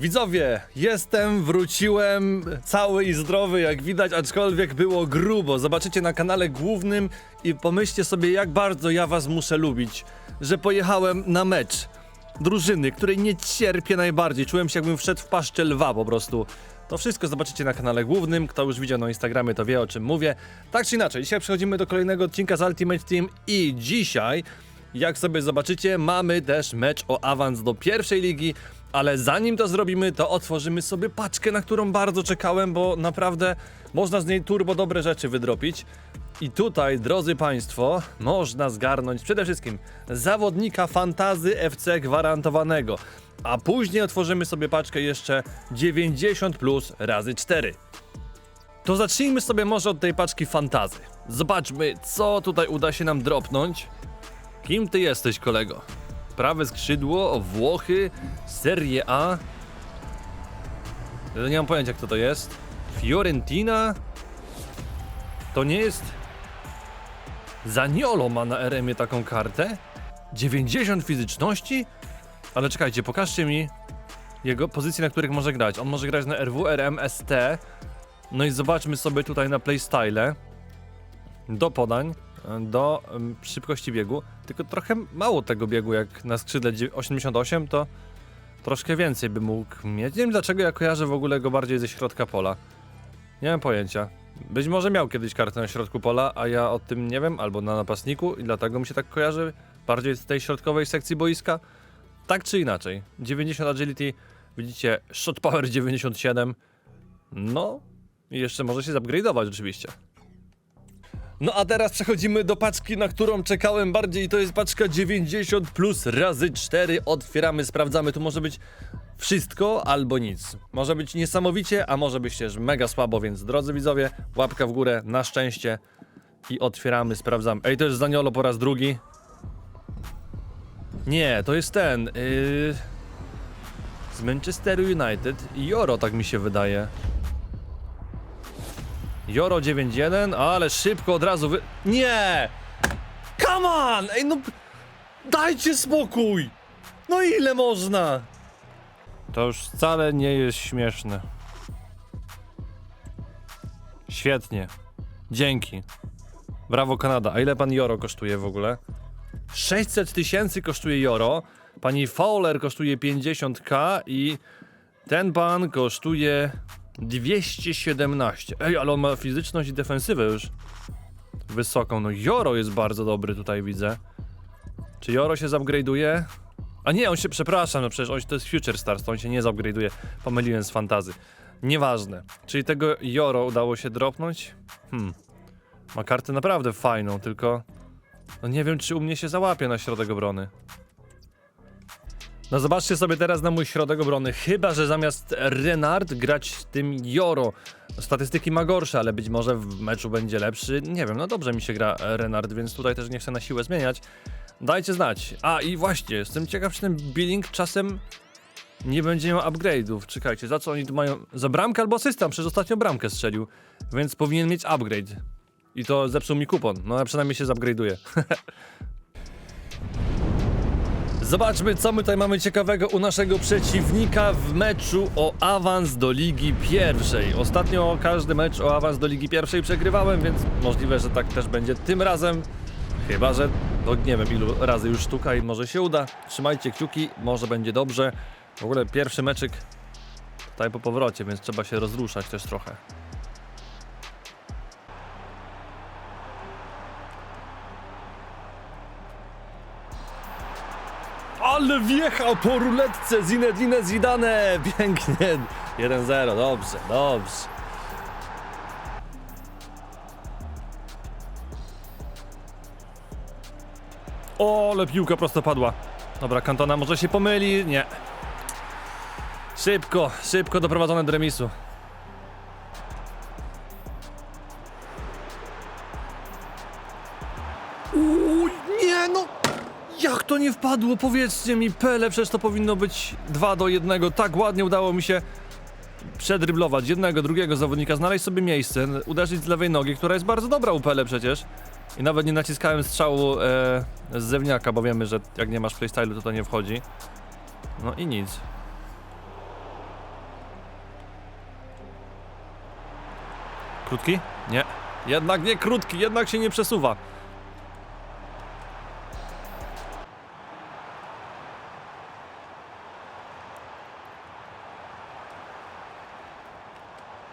Widzowie, jestem, wróciłem cały i zdrowy, jak widać, aczkolwiek było grubo. Zobaczycie na kanale głównym i pomyślcie sobie, jak bardzo ja was muszę lubić, że pojechałem na mecz drużyny, której nie cierpię najbardziej. Czułem się, jakbym wszedł w paszczę lwa po prostu. To wszystko zobaczycie na kanale głównym. Kto już widział na Instagramie, to wie o czym mówię. Tak czy inaczej, dzisiaj przechodzimy do kolejnego odcinka z Ultimate Team i dzisiaj jak sobie zobaczycie, mamy też mecz o awans do pierwszej ligi, ale zanim to zrobimy, to otworzymy sobie paczkę, na którą bardzo czekałem, bo naprawdę można z niej turbo dobre rzeczy wydropić. I tutaj, drodzy Państwo, można zgarnąć przede wszystkim zawodnika fantazy FC gwarantowanego, a później otworzymy sobie paczkę jeszcze 90 plus razy 4. To zacznijmy sobie może od tej paczki fantazy. Zobaczmy, co tutaj uda się nam dropnąć. Kim ty jesteś, kolego? Prawe skrzydło, Włochy, Serie A. Ja nie mam pojęcia, kto to jest. Fiorentina? To nie jest... Zaniolo ma na RM-ie taką kartę? 90 fizyczności? Ale czekajcie, pokażcie mi jego pozycje, na których może grać. On może grać na RW, RM, ST. No i zobaczmy sobie tutaj na playstyle do podań, do szybkości biegu, tylko trochę mało tego biegu, jak na skrzydle dzie- 88, to troszkę więcej by mógł mieć. Nie wiem dlaczego ja kojarzę w ogóle go bardziej ze środka pola. Nie mam pojęcia. Być może miał kiedyś kartę na środku pola, a ja o tym nie wiem, albo na napastniku i dlatego mi się tak kojarzy bardziej z tej środkowej sekcji boiska. Tak czy inaczej, 90 agility, widzicie, shot power 97, no i jeszcze może się zupgrade'ować oczywiście. No a teraz przechodzimy do paczki, na którą czekałem bardziej i to jest paczka 90 plus razy 4. Otwieramy, sprawdzamy, tu może być wszystko albo nic. Może być niesamowicie, a może być też mega słabo, więc drodzy widzowie, łapka w górę, na szczęście i otwieramy, sprawdzamy. Ej, to jest Zaniolo po raz drugi. Nie, to jest ten, yy... z Manchesteru United. Joro, tak mi się wydaje. Joro 9-1, ale szybko od razu wy... Nie! Come on! Ej, no... Dajcie spokój! No ile można? To już wcale nie jest śmieszne. Świetnie. Dzięki. Brawo Kanada. A ile pan Joro kosztuje w ogóle? 600 tysięcy kosztuje Joro. Pani Fowler kosztuje 50k i ten pan kosztuje 217. Ej, ale on ma fizyczność i defensywę już wysoką. No Joro jest bardzo dobry tutaj widzę. Czy Joro się zupgrade'uje? A nie, on się, przepraszam, no przecież on, to jest Future Stars, to on się nie zupgrade'uje. Pomyliłem z fantazy. Nieważne. Czyli tego Joro udało się dropnąć? Hmm. Ma kartę naprawdę fajną, tylko... No nie wiem, czy u mnie się załapie na środek obrony. No zobaczcie sobie teraz na mój środek obrony. Chyba, że zamiast Renard grać tym Joro. Statystyki ma gorsze, ale być może w meczu będzie lepszy. Nie wiem, no dobrze mi się gra Renard, więc tutaj też nie chcę na siłę zmieniać. Dajcie znać. A i właśnie, jestem ciekaw, czy ten Billing czasem nie będzie miał upgrade'ów. Czekajcie, za co oni tu mają? Za bramkę albo asystent? Przecież ostatnio bramkę strzelił, więc powinien mieć upgrade. I to zepsuł mi kupon. No ale przynajmniej się zupgrade'uje. Zobaczmy, co my tutaj mamy ciekawego u naszego przeciwnika w meczu o awans do Ligi Pierwszej. Ostatnio każdy mecz o awans do Ligi Pierwszej przegrywałem, więc możliwe, że tak też będzie tym razem. Chyba, że no nie wiem ilu razy już sztuka i może się uda. Trzymajcie kciuki, może będzie dobrze. W ogóle pierwszy meczyk tutaj po powrocie, więc trzeba się rozruszać też trochę. Ale wjechał po ruletce Zinedine Zidane! Pięknie! 1-0, dobrze, dobrze. O, ale piłka prosto padła. Dobra, Kantona może się pomyli? Nie. Szybko, szybko doprowadzone do remisu. padło, powiedzcie mi, Pele, przecież to powinno być 2 do 1. Tak ładnie udało mi się przedryblować jednego, drugiego zawodnika, znaleźć sobie miejsce, uderzyć z lewej nogi, która jest bardzo dobra u Pele przecież. I nawet nie naciskałem strzału e, z zewniaka, bo wiemy, że jak nie masz freestylu, to to nie wchodzi. No i nic. Krótki? Nie. Jednak nie krótki, jednak się nie przesuwa.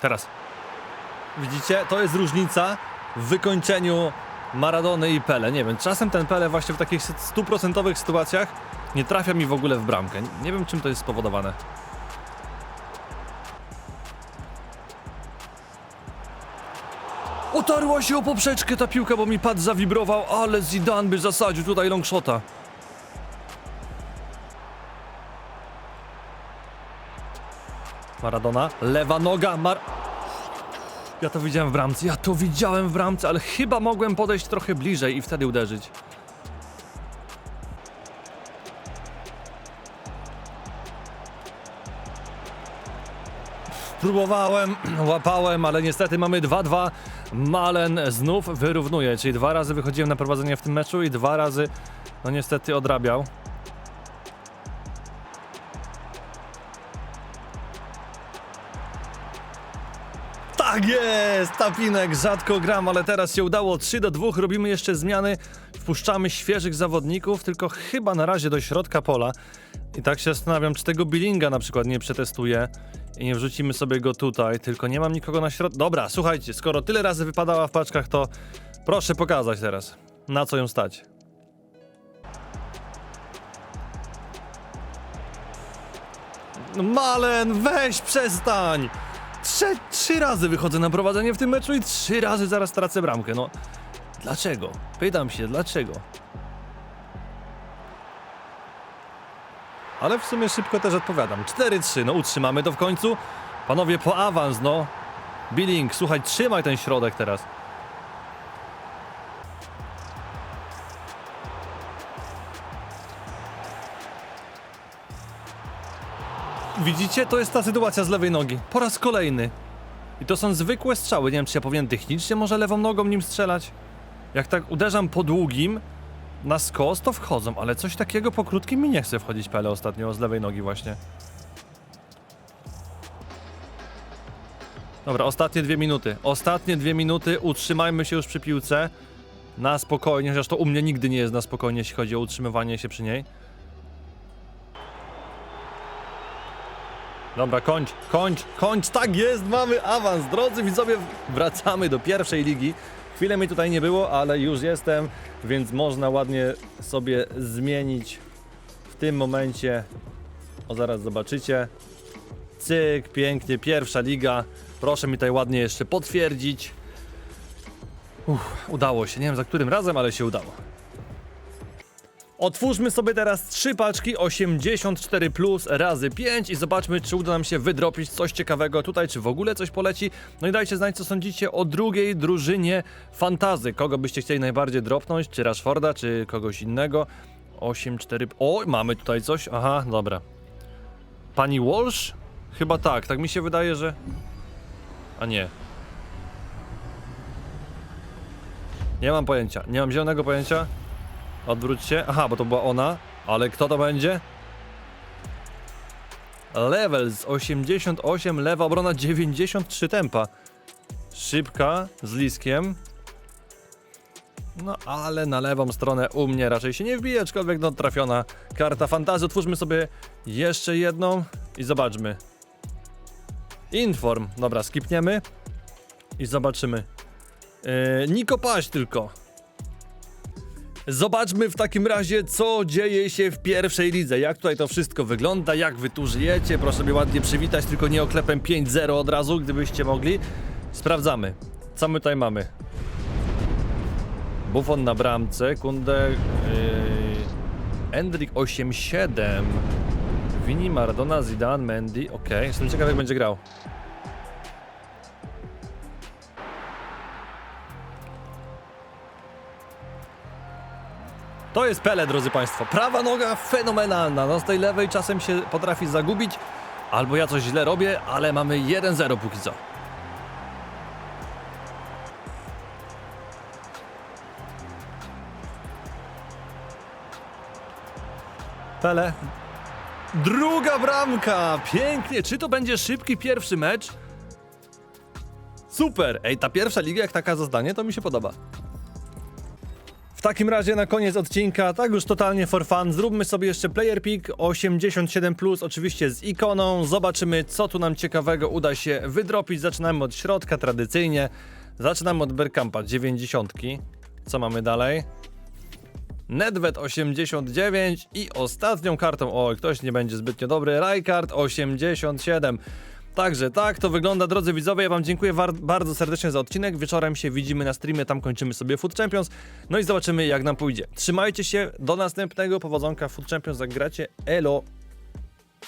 Teraz. Widzicie? To jest różnica w wykończeniu Maradony i Pele. Nie wiem, czasem ten Pele właśnie w takich stuprocentowych sytuacjach nie trafia mi w ogóle w bramkę. Nie wiem, czym to jest spowodowane. Otarła się o poprzeczkę ta piłka, bo mi pad zawibrował, ale Zidane by zasadził tutaj longshota. Maradona, lewa noga, Mar... Ja to widziałem w bramce, ja to widziałem w bramce, ale chyba mogłem podejść trochę bliżej i wtedy uderzyć. Próbowałem, łapałem, ale niestety mamy 2-2. Malen znów wyrównuje, czyli dwa razy wychodziłem na prowadzenie w tym meczu i dwa razy, no niestety, odrabiał. Tak jest! Tapinek, rzadko gram, ale teraz się udało. 3 do 2, robimy jeszcze zmiany. Wpuszczamy świeżych zawodników, tylko chyba na razie do środka pola. I tak się zastanawiam, czy tego Billinga na przykład nie przetestuję i nie wrzucimy sobie go tutaj, tylko nie mam nikogo na środku. Dobra, słuchajcie, skoro tyle razy wypadała w paczkach, to proszę pokazać teraz, na co ją stać. Malen, weź przestań! Trzy razy wychodzę na prowadzenie w tym meczu i trzy razy zaraz tracę bramkę. No, dlaczego? Pytam się, dlaczego? Ale w sumie szybko też odpowiadam. 4-3, no utrzymamy to w końcu. Panowie, po awans, no. Billing, słuchaj, trzymaj ten środek teraz. Widzicie, to jest ta sytuacja z lewej nogi. Po raz kolejny. I to są zwykłe strzały. Nie wiem, czy ja powinien technicznie może lewą nogą nim strzelać. Jak tak uderzam po długim, na skos to wchodzą, ale coś takiego po krótkim mi nie chce wchodzić Pele ostatnio z lewej nogi właśnie. Dobra, ostatnie dwie minuty. Ostatnie dwie minuty, utrzymajmy się już przy piłce. Na spokojnie, chociaż to u mnie nigdy nie jest na spokojnie, jeśli chodzi o utrzymywanie się przy niej. Dobra, kończ, kończ, kończ, tak jest, mamy awans. Drodzy widzowie, wracamy do pierwszej ligi. Chwilę mi tutaj nie było, ale już jestem, więc można ładnie sobie zmienić w tym momencie. O, zaraz zobaczycie. Cyk, pięknie, pierwsza liga. Proszę mi tutaj ładnie jeszcze potwierdzić. Uff, udało się, nie wiem za którym razem, ale się udało. Otwórzmy sobie teraz trzy paczki 84 plus razy 5 i zobaczmy, czy uda nam się wydropić coś ciekawego tutaj, czy w ogóle coś poleci. No i dajcie znać, co sądzicie o drugiej drużynie fantazy. Kogo byście chcieli najbardziej dropnąć, czy Rashforda, czy kogoś innego. 8-4... O, mamy tutaj coś. Aha, dobra. Pani Walsh? Chyba tak, tak mi się wydaje, że... A nie. Nie mam pojęcia, nie mam zielonego pojęcia. Odwróć się. Aha, bo to była ona. Ale kto to będzie? Levels 88, lewa obrona 93 tempa. Szybka, z liskiem. No ale na lewą stronę u mnie raczej się nie wbije, aczkolwiek no trafiona karta fantazji. Otwórzmy sobie jeszcze jedną i zobaczmy. Inform. Dobra, skipniemy i zobaczymy. Yy, Niko Paś tylko. Zobaczmy w takim razie, co dzieje się w pierwszej lidze. Jak tutaj to wszystko wygląda, jak wy tu żyjecie. Proszę mnie ładnie przywitać, tylko nie oklepem 5-0 od razu, gdybyście mogli. Sprawdzamy. Co my tutaj mamy? Buffon na bramce, Kunde... Endrik 8-7. Vini, Maradona, Zidane, Mendy. Okej, jestem ciekaw jak będzie grał. To jest Pele, drodzy Państwo. Prawa noga fenomenalna. No z tej lewej czasem się potrafi zagubić. Albo ja coś źle robię, ale mamy 1-0 póki co. Pele. Druga bramka! Pięknie! Czy to będzie szybki pierwszy mecz? Super! Ej, ta pierwsza liga jak taka zadanie, to mi się podoba. W takim razie na koniec odcinka, tak już totalnie for fun, zróbmy sobie jeszcze player pick 87+, oczywiście z ikoną. Zobaczymy, co tu nam ciekawego uda się wydropić. Zaczynamy od środka, tradycyjnie. Zaczynamy od Bergkampa 90. Co mamy dalej? Nedved 89 i ostatnią kartą, o ktoś nie będzie zbytnio dobry, Rijkaard 87. Także tak to wygląda, drodzy widzowie, ja wam dziękuję bardzo serdecznie za odcinek, wieczorem się widzimy na streamie, tam kończymy sobie Food Champions, no i zobaczymy jak nam pójdzie. Trzymajcie się, do następnego, powodzonka Food Champions, jak gracie, elo!